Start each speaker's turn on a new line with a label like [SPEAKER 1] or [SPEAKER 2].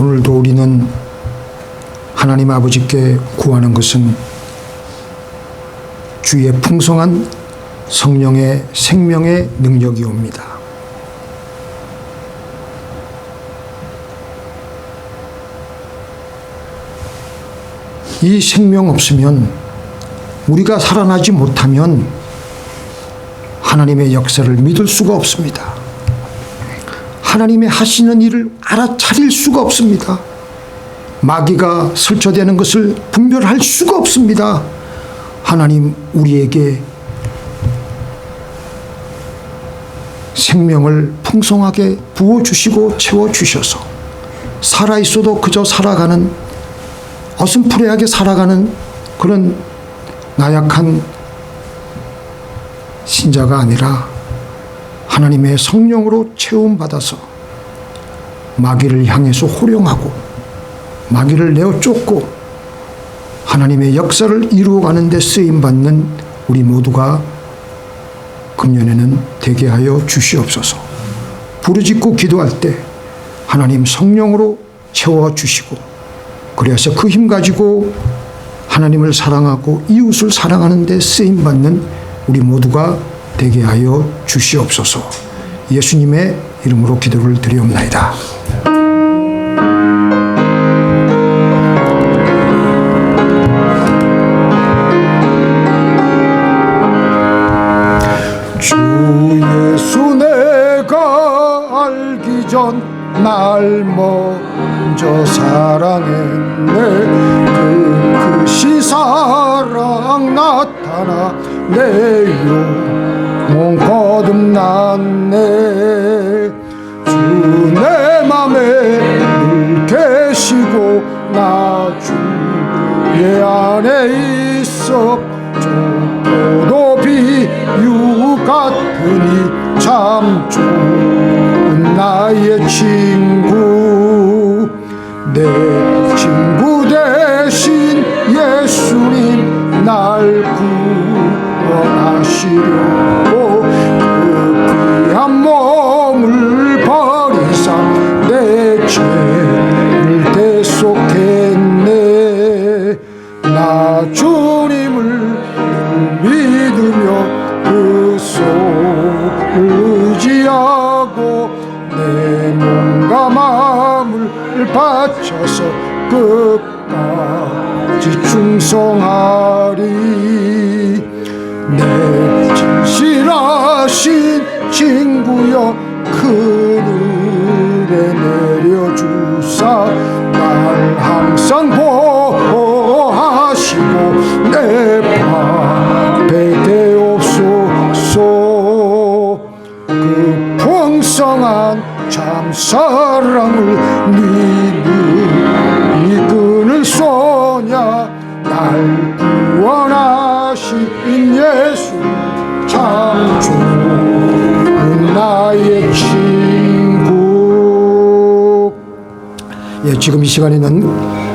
[SPEAKER 1] 오늘도 우리는 하나님 아버지께 구하는 것은 주의 풍성한 성령의 생명의 능력이 옵니다. 이 생명 없으면 우리가 살아나지 못하면 하나님의 역사를 믿을 수가 없습니다. 하나님의 하시는 일을 알아차릴 수가 없습니다. 마귀가 설쳐되는 것을 분별할 수가 없습니다. 하나님 우리에게 생명을 풍성하게 부어주시고 채워주셔서 살아있어도 그저 살아가는 어슴푸레하게 살아가는 그런 나약한 신자가 아니라 하나님의 성령으로 채움받아서 마귀를 향해서 호령하고 마귀를 내어 쫓고 하나님의 역사를 이루어가는 데 쓰임받는 우리 모두가 금년에는 되게 하여 주시옵소서. 부르짖고 기도할 때 하나님 성령으로 채워 주시고 그래서 그 힘 가지고 하나님을 사랑하고 이웃을 사랑하는 데 쓰임 받는 우리 모두가 되게 하여 주시옵소서. 예수님의 이름으로 기도를 드리옵나이다. 주 예수 내가 알기 전 날 먼저 사랑했네 그 크신 사랑 나타나 내영 혼 거듭 났네. 주 내 맘에 늘 계시고 나 주의 안에 있어. 저도 비유 같으니 참 좋은 나의 친구. 내 나 주님을 늘 믿으며 그 손을 의지하고 내 몸과 마음을 바쳐서 끝까지 충성하리. 내 진실하신 친구여 그 은혜 내려주사 날 항상 보 참 사랑을 믿음 이끈을 쏘냐 날 구원하신 예수 참 좋은 나의 친구. 예, 지금 이 시간에는